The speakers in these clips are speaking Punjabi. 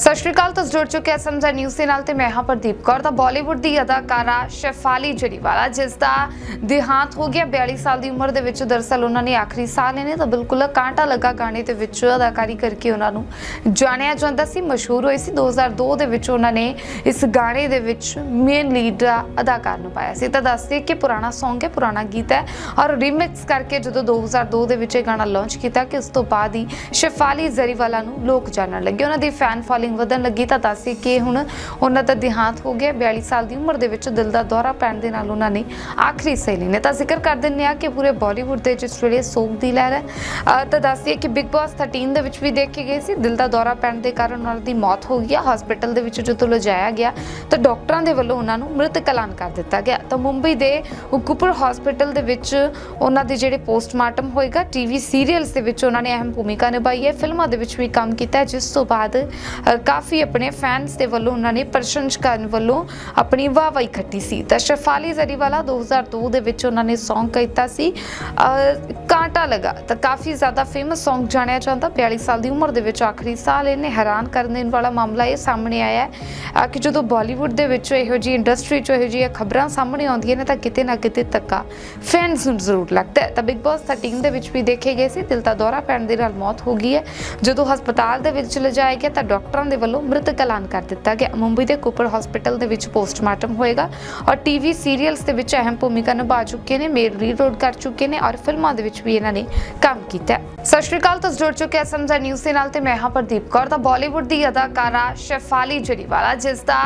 ਸਤਿ ਸ਼੍ਰੀ ਅਕਾਲ, ਤੁਸੀਂ ਜੁੜ ਚੁੱਕੇ ਸਮਝਾ ਨਿਊਜ਼ ਦੇ ਨਾਲ ਤੇ ਮੈਂ ਹਾਂ ਪ੍ਰਦੀਪ ਕੌਰ। ਤਾਂ ਬਾਲੀਵੁੱਡ ਦੀ ਅਦਾਕਾਰਾ ਸ਼ੈਫਾਲੀ ਜਰੀਵਾਲਾ, ਜਿਸ ਦਾ ਦੇਹਾਂਤ ਹੋ ਗਿਆ 42 ਸਾਲ ਦੀ ਉਮਰ ਦੇ ਵਿੱਚ ਦਰਸਲ ਉਹਨਾਂ ਨੇ ਆਖਰੀ ਸਾਹ ਲੈਣੇ ਤਾਂ ਬਿਲਕੁਲ ਕਾਂਟਾ ਲੱਗਾ ਗਾਣੇ ਦੇ ਵਿੱਚ ਅਦਾਕਾਰੀ ਕਰਕੇ ਉਹਨਾਂ ਨੂੰ ਜਾਣਿਆ ਜਾਂਦਾ ਸੀ, ਮਸ਼ਹੂਰ ਹੋਏ ਸੀ। 2002 ਦੇ ਵਿੱਚ ਉਹਨਾਂ ਨੇ ਇਸ ਗਾਣੇ ਦੇ ਵਿੱਚ ਮੇਨ ਲੀਡ ਅਦਾਕਾਰ ਨੂੰ ਪਾਇਆ ਸੀ। ਤਾਂ ਦੱਸਦੇ ਕਿ ਪੁਰਾਣਾ Song ਹੈ, ਪੁਰਾਣਾ ਗੀਤ ਹੈ ਔਰ ਰੀਮਿਕਸ ਕਰਕੇ ਜਦੋਂ 2002 ਦੇ ਵਿੱਚ ਇਹ ਗਾਣਾ ਲਾਂਚ ਕੀਤਾ ਕਿ ਉਸ ਤੋਂ ਬਾਅਦ ਹੀ ਸ਼ੈਫਾਲੀ ਜ਼ਰੀਵਾਲਾ ਨੂੰ ਲੋਕ ਜਾਣਨ ਲੱਗੇ। ਉਹਨਾਂ ਦੀ ਫੈਨ ਫਾਲੋਇੰਗ ਵਧਣ ਲੱਗੀ ਤਾਂ ਦੱਸੀ ਕਿ ਹੁਣ ਉਹਨਾਂ ਦਾ ਦੇਹਾਂਤ ਹੋ ਗਿਆ। 42 ਸਾਲ ਦੀ ਉਮਰ ਦੇ ਵਿੱਚ ਦਿਲ ਦਾ ਦੌਰਾ ਪੈਣ ਦੇ ਨਾਲ ਉਹਨਾਂ ਨੇ ਆਖਰੀ ਸਹੇਲੀ ਨੇ ਤਾਂ ਜ਼ਿਕਰ ਕਰ ਦਿੰਦੇ ਆ ਕਿ ਪੂਰੇ ਬਾਲੀਵੁੱਡ ਦੇ ਜਿਸ ਵੇਲੇ ਸੋਗ ਦੀ ਲਹਿਰ ਹੈ ਤਾਂ ਦੱਸਦੀ ਕਿ ਬਿਗ ਬਾਸ 13 ਦੇ ਵਿੱਚ ਵੀ ਦੇਖੇ ਗਏ ਸੀ। ਦਿਲ ਦਾ ਦੌਰਾ ਪੈਣ ਦੇ ਕਾਰਨ ਉਹਨਾਂ ਦੀ ਮੌਤ ਹੋ ਗਈ ਹੈ। ਹਸਪੀਟਲ ਦੇ ਵਿੱਚ ਜਦੋਂ ਲਿਜਾਇਆ ਗਿਆ, ਤਾਂ ਡਾਕਟਰਾਂ ਦੇ ਵੱਲੋਂ ਉਹਨਾਂ ਨੂੰ ਮ੍ਰਿਤ ਐਲਾਨ ਕਰ ਦਿੱਤਾ ਗਿਆ। ਤਾਂ ਮੁੰਬਈ ਦੇ ਉਕੂਪਰ ਹਸਪੀਟਲ ਦੇ ਵਿੱਚ ਉਹਨਾਂ ਦੇ ਜਿਹੜੇ ਪੋਸਟਮਾਰਟਮ ਹੋਏਗਾ ਟੀਵੀ ਸੀਰੀਅਲਸ ਦੇ ਵਿੱਚ ਉਹਨਾਂ ਨੇ ਅਹਿਮ ਭੂਮਿਕਾ ਨਿਭਾਈ ਹੈ। ਫਿਲਮਾਂ ਦੇ ਵਿੱਚ ਵੀ ਕੰਮ ਕੀਤਾ ਜਿਸ ਤੋਂ ਬਾਅਦ ਕਾਫੀ ਆਪਣੇ ਫੈਨਸ ਦੇ ਵੱਲੋਂ ਉਹਨਾਂ ਨੇ ਪ੍ਰਸ਼ੰਸਕਾਂ ਵੱਲੋਂ ਆਪਣੀ ਵਾਹਵਾਈ ਖੱਟੀ ਸੀ। ਤਾਂ ਸ਼ਫਾਲੀ ਜ਼ਰੀਵਾਲਾ 2002 ਦੇ ਵਿੱਚ ਉਹਨਾਂ ਨੇ Song ਕੀਤਾ ਸੀ। ਕਾਂਟਾ ਲਗਾ। ਤਾਂ ਕਾਫੀ ਜ਼ਿਆਦਾ ਫੇਮਸ Song ਜਾਣਿਆ ਜਾਂਦਾ। 42 ਸਾਲ ਦੀ ਉਮਰ ਦੇ ਵਿੱਚ ਆਖਰੀ ਸਾਲ ਇਹਨੇ ਹੈਰਾਨ ਕਰਨ ਦੇਣ ਵਾਲਾ ਮਾਮਲਾ ਇਹ ਸਾਹਮਣੇ ਆਇਆ ਹੈ। ਕਿ ਜਦੋਂ ਬਾਲੀਵੁੱਡ ਦੇ ਵਿੱਚ ਇਹੋ ਜਿਹੀ ਇੰਡਸਟਰੀ 'ਚ ਇਹੋ ਜਿਹੀਆਂ ਖਬਰਾਂ ਸਾਹਮਣੇ ਆਉਂਦੀਆਂ ਨੇ ਤਾਂ ਕਿਤੇ ਨਾ ਕਿਤੇ ਧੱਕਾ ਫੈਨਸ ਨੂੰ ਜ਼ਰੂਰ ਲੱਗਦਾ ਹੈ। ਤਾਂ ਬਿਗ ਬਾਸ 13 ਦੇ ਵਿੱਚ ਵੀ ਦੇਖੇ ਗਏ ਸੀ। ਦਿਲ ਦਾ ਦੌਰਾ ਪੈਣ ਦੇ ਨਾਲ ਮੌਤ ਹੋ ਗਈ ਹੈ। ਜਦੋਂ ਹਸਪਤਾਲ ਦੇ ਵਿੱਚ ਲਿਜਾਇਆ ਗਿਆ ਤਾਂ ਡਾਕਟਰਾਂ ਦੇ ਵੱਲੋਂ ਮ੍ਰਿਤਕ ਐਲਾਨ ਕਰ ਦਿੱਤਾ ਗਿਆ। ਮੁੰਬਈ ਦੇ ਕੂਪਰ ਹਸਪੀਟਲ ਦੇ ਵਿੱਚ ਪੋਸਟਮਾਰਟਮ ਹੋਏਗਾ ਔਰ ਟੀਵੀ ਸੀਰੀਅਲਸ ਦੇ ਵਿੱਚ ਅਹਿਮ ਭੂਮਿਕਾ ਨਿਭਾ ਚੁੱਕੇ ਨੇ, ਮੇਲ ਰੀਲੋਡ ਕਰ ਚੁੱਕੇ ਨੇ ਔਰ ਫਿਲਮਾਂ ਦੇ ਵਿੱਚ ਵੀ ਇਹਨਾਂ ਨੇ ਕੰਮ ਕੀਤਾ ਸਤਿ ਸ਼੍ਰੀ ਅਕਾਲ, ਤੁਸੀਂ ਜੁੜ ਚੁੱਕੇ ਸਮਝਾ ਨਿਊਜ਼ ਦੇ ਨਾਲ ਤੇ ਮੈਂ ਹਾਂ ਪ੍ਰਦੀਪ ਕੌਰ। ਤਾਂ ਬਾਲੀਵੁੱਡ ਦੀ ਅਦਾਕਾਰਾ ਸ਼ੈਫਾਲੀ ਜਰੀਵਾਲਾ, ਜਿਸ ਦਾ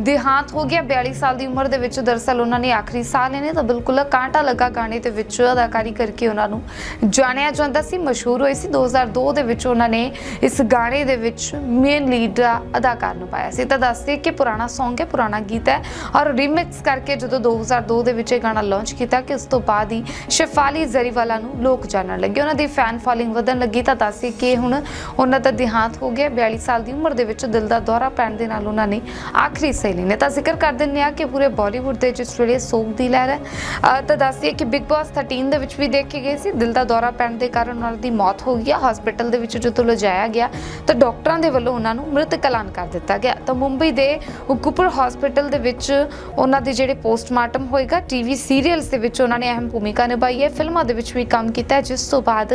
ਦੇਹਾਂਤ ਹੋ ਗਿਆ 42 ਸਾਲ ਦੀ ਉਮਰ ਦੇ ਵਿੱਚ ਦਰਸਲ ਉਹਨਾਂ ਨੇ ਆਖਰੀ ਸਾਹ ਲੈਣੇ ਤਾਂ ਬਿਲਕੁਲ ਕਾਂਟਾ ਲੱਗਾ ਗਾਣੇ ਦੇ ਵਿੱਚ ਅਦਾਕਾਰੀ ਕਰਕੇ ਉਹਨਾਂ ਨੂੰ ਜਾਣਿਆ ਜਾਂਦਾ ਸੀ, ਮਸ਼ਹੂਰ ਹੋਏ ਸੀ। 2002 ਦੇ ਵਿੱਚ ਉਹਨਾਂ ਨੇ ਇਸ ਗਾਣੇ ਦੇ ਵਿੱਚ ਮੇਨ ਲੀਡ ਅਦਾਕਾਰ ਨੂੰ ਪਾਇਆ ਸੀ। ਤਾਂ ਦੱਸਦੇ ਕਿ ਪੁਰਾਣਾ Song ਹੈ, ਪੁਰਾਣਾ ਗੀਤ ਹੈ ਔਰ ਰੀਮਿਕਸ ਕਰਕੇ ਜਦੋਂ 2002 ਦੇ ਵਿੱਚ ਇਹ ਗਾਣਾ ਲਾਂਚ ਕੀਤਾ ਕਿ ਉਸ ਤੋਂ ਬਾਅਦ ਹੀ ਸ਼ੈਫਾਲੀ ਜ਼ਰੀਵਾਲਾ ਨੂੰ ਲੋਕ ਜਾਣਨ ਲੱਗੇ। ਉਹਨਾਂ ਦੀ ਫੈਨ ਫਾਲੋਇੰਗ ਵਧਣ ਲੱਗੀ ਤਾਂ ਦੱਸਦੇ ਕਿ ਹੁਣ ਉਹਨਾਂ ਦਾ ਦੇਹਾਂਤ ਹੋ ਗਿਆ। 42 ਸਾਲ ਦੀ ਉਮਰ ਦੇ ਵਿੱਚ ਦਿਲ ਦਾ ਦੌਰਾ ਪੈਣ ਦੇ ਨਾਲ ਉਹਨਾਂ ਨੇ ਆਖਰੀ ਸਹੇਲੀ ਨੇ। ਤਾਂ ਜ਼ਿਕਰ ਕਰ ਦਿੰਦੇ ਆ ਕਿ ਪੂਰੇ ਬਾਲੀਵੁੱਡ ਦੇ ਜਿਸ ਵੇਲੇ ਸੋਗ ਦੀ ਲਹਿਰ ਹੈ ਤਾਂ ਦੱਸਦੀ ਕਿ ਬਿਗ ਬਾਸ 13 ਦੇ ਵਿੱਚ ਵੀ ਦੇਖੇ ਗਏ ਸੀ। ਦਿਲ ਦਾ ਦੌਰਾ ਪੈਣ ਦੇ ਕਾਰਨ ਉਹਨਾਂ ਦੀ ਮੌਤ ਹੋ ਗਈ ਹੈ। ਹਸਪੀਟਲ ਦੇ ਵਿੱਚ ਜਦੋਂ ਲਿਜਾਇਆ ਗਿਆ ਤਾਂ ਡਾਕਟਰਾਂ ਦੇ ਵੱਲੋਂ ਉਹਨਾਂ ਨੂੰ ਮ੍ਰਿਤਕ ਐਲਾਨ ਕਰ ਦਿੱਤਾ ਗਿਆ। ਤਾਂ ਮੁੰਬਈ ਦੇ ਉਕੂਪਰ ਹਸਪੀਟਲ ਦੇ ਵਿੱਚ ਉਹਨਾਂ ਦੇ ਜਿਹੜੇ ਪੋਸਟਮਾਰਟਮ ਹੋਏਗਾ ਟੀਵੀ ਸੀਰੀਅਲਸ ਦੇ ਵਿੱਚ ਉਹਨਾਂ ਨੇ ਅਹਿਮ ਭੂਮਿਕਾ ਨਿਭਾਈ ਹੈ। ਫਿਲਮਾਂ ਦੇ ਵਿੱਚ ਵੀ ਕੰਮ ਕੀਤਾ ਜਿਸ ਤੋਂ ਬਾਅਦ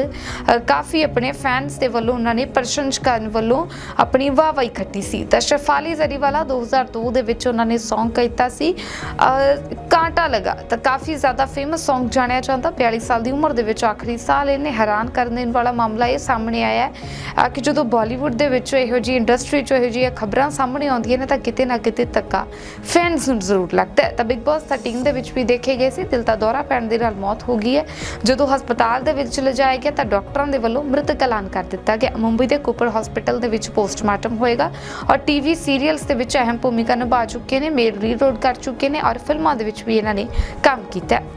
ਕਾਫੀ ਆਪਣੇ ਫੈਨਸ ਦੇ ਵੱਲੋਂ ਉਹਨਾਂ ਨੇ ਪ੍ਰਸ਼ੰਸਕਾਂ ਵੱਲੋਂ ਆਪਣੀ ਵਾਹਵਾਈ ਖੱਟੀ ਸੀ। ਤਾਂ ਸ਼ਫਾਲੀ ਜ਼ਰੀਵਾਲਾ 2002 ਦੇ ਵਿੱਚ ਉਹਨਾਂ ਨੇ Song ਕੀਤਾ ਸੀ ਕਾਂਟਾ ਲਗਾ। ਤਾਂ ਕਾਫੀ ਜ਼ਿਆਦਾ ਫੇਮਸ Song ਜਾਣਿਆ ਜਾਂਦਾ। 42 ਸਾਲ ਦੀ ਉਮਰ ਦੇ ਵਿੱਚ ਆਖਰੀ ਸਾਲ ਇਹਨੇ ਹੈਰਾਨ ਕਰਨ ਦੇਣ ਵਾਲਾ ਮਾਮਲਾ ਇਹ ਸਾਹਮਣੇ ਆਇਆ ਕਿ ਜਦੋਂ ਬਾਲੀਵੁੱਡ ਦੇ ਵਿੱਚ ਇਹੋ ਜਿਹੀ ਇੰਡਸਟਰੀ 'ਚ ਇਹੋ ਜਿਹੀਆਂ ਖਬਰਾਂ ਸਾਹਮਣੇ ਆਉਂਦੀਆਂ ਨੇ ਤਾਂ ਕਿਤੇ ਨਾ ਕਿਤੇ ਧੱਕਾ ਫੈਨਸ ਨੂੰ ਜ਼ਰੂਰ ਲੱਗਦਾ ਤਾਂ ਬਿਗ ਬਾਸ 13 ਦੇ ਵਿੱਚ ਵੀ ਦੇਖੇ ਗਏ ਸੀ, ਦਿਲ ਦਾ ਦੌਰਾ ਪੈਣ ਦੇ ਨਾਲ ਮੌਤ ਹੋ ਗਈ ਹੈ। ਜਦੋਂ ਹਸਪਤਾਲ ਦੇ ਵਿੱਚ ਲਿਜਾਇਆ ਗਿਆ ਤਾਂ ਡਾਕਟਰਾਂ ਦੇ ਵੱਲੋਂ ਮ੍ਰਿਤਕ ਐਲਾਨ ਕਰ ਦਿੱਤਾ ਗਿਆ। ਮੁੰਬਈ ਦੇ ਕੂਪਰ ਹਸਪੀਟਲ ਦੇ ਵਿੱਚ ਪੋਸਟਮਾਰਟਮ ਹੋਏਗਾ ਔਰ ਟੀਵੀ ਸੀਰੀਅਲਸ ਦੇ ਵਿੱਚ ਅਹਿਮ ਭੂਮਿਕਾ ਨਿਭਾ ਚੁੱਕੇ ਨੇ ਮੇਲ ਰੀਲੋਡ ਕਰ ਚੁੱਕੇ ਨੇ ਔਰ ਫਿਲਮਾਂ ਦੇ ਵਿੱਚ ਵੀ ਇਹਨਾਂ ਨੇ ਕੰਮ ਕੀਤਾ